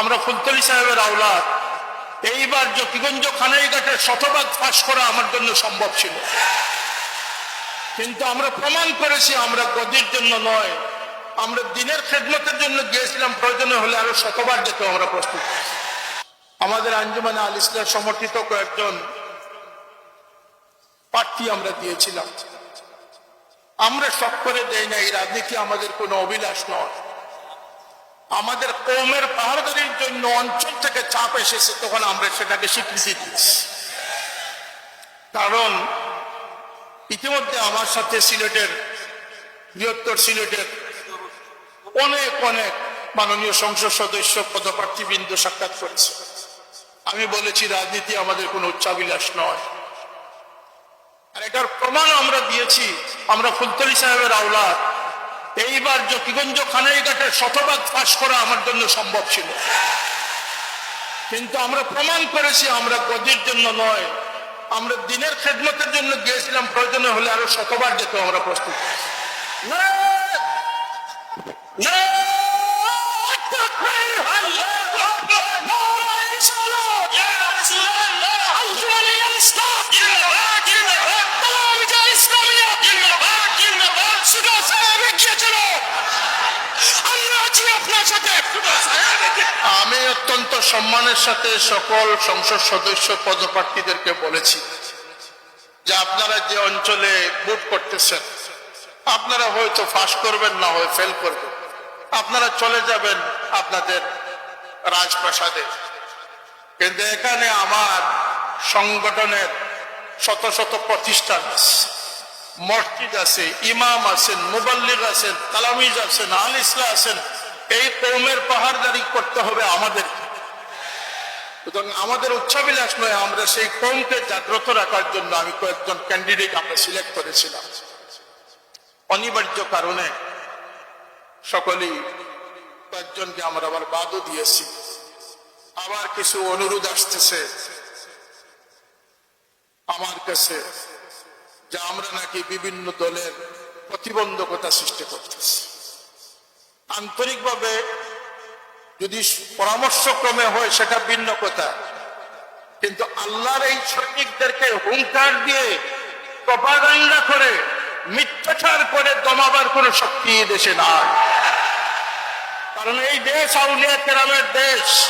আমরা ফুলতলি সাহেবের আওলাদ। এইবার জকিগঞ্জ খানাইঘাটের শতভাগ ফাঁস করা আমার জন্য সম্ভব ছিল। কিন্তু আমরা প্রমাণ করেছি, আমরা গদির জন্য নয়। আমরা দিনের খেদমতের জন্য গিয়েছিলাম, প্রয়োজনে হলে আরও শতবার যেতে আমরা প্রস্তুত আমাদের আঞ্জুমানে আল ইসলাম সমর্থিত কয়েকজন প্রার্থী আমরা দিয়েছিলাম। আমরা সব করে দেয় না এই রাজনীতি আমাদের কোনো অভিলাষ নয়। আমাদের কৌমের পাহাড়দারির জন্য অঞ্চল থেকে চাপ এসেছে, তখন আমরা সেটাকে স্বীকৃতি দিচ্ছি। কারণ ইতিমধ্যে আমার সাথে সিলেটের, বৃহত্তর সিলেটের অনেক অনেক মাননীয় সংসদ সদস্য, পদপ্রার্থীবৃন্দ সাক্ষাৎ করেছে। আমি বলেছি, রাজনীতি আমাদের কোনো উচ্চাবিলাস নয়। আর এটার প্রমাণ আমরা দিয়েছি, আমরা ফুলতলি সাহেবের আওলাদ। এইবার জকিগঞ্জ খানাইঘাটের শতভাগ ফাঁস করা আমার জন্য সম্ভব ছিল। কিন্তু আমরা প্রমাণ করেছি, আমরা গদির জন্য নয়, আমরা দিনের খেদমতের জন্য গিয়েছিলাম, প্রয়োজনে হলে আরও শতবার যেতে আমরা প্রস্তুত। আছি। আমি অত্যন্ত সম্মানের সাথে সকল সংসদ সদস্য পদপ্রার্থীদেরকে বলেছি যে আপনারা যে অঞ্চলে ভোট করতেছেন, আপনারা হয়তো ফাঁস করবেন, না হয় ফেল করবেন। আপনারা চলে যাবেন আপনাদের রাজপ্রাসাদে। কিন্তু এখানে আমার সংগঠনের শত শত প্রতিষ্ঠান আছে। মসজিদ আছে, ইমাম আছেন মুবাল্লিগ আছেন, তালামিজ আছেন, আল ইসলা আছেন এই কৌমের পাহাড়দারি করতে হবে আমাদের। আমাদের উচ্চাবিলাস নয়, আমরা সেই কৌমকে জাগ্রত রাখার জন্য আমি কয়েকজন ক্যান্ডিডেট আমরা সিলেক্ট করেছিলাম। অনিবার্য কারণে সকলেই কয়েকজনকে আমরা আবার বাদও দিয়েছি। আবার কিছু অনুরোধ আসতেছে আমার কাছে, যে আমরা নাকি বিভিন্ন দলের প্রতিবন্ধকতা সৃষ্টি করতেছি। আন্তরিকভাবে যদি পরামর্শক্রমে হয়, সেটা ভিন্ন কথা। কিন্তু আল্লাহর এই সৈনিকদেরকে হুঙ্কার দিয়ে প্রপাগান্ডা করে, মিথ্যাচার করে দমাবার কোন শক্তি দেশে নাই। কারণ এই দেশ আউলিয়া কেরামের দেশ।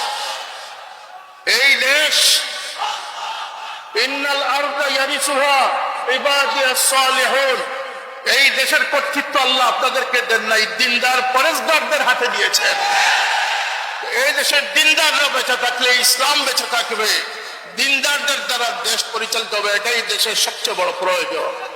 এই দেশ, ইন্নাল আরদা ইয়ারিসুহা ইবাদিয়াস সালিহুন। এই দেশের কর্তৃত্ব আল্লাহ আপনাদেরকে দেন নাই দিনদার পরেশদারদের হাতে দিয়েছেন এই দেশের দিনদাররা বেঁচে থাকলে, ইসলাম বেঁচে থাকবে। দিনদারদের দ্বারা দেশ পরিচালিত হবে, এটাই দেশের সবচেয়ে বড় প্রয়োজন।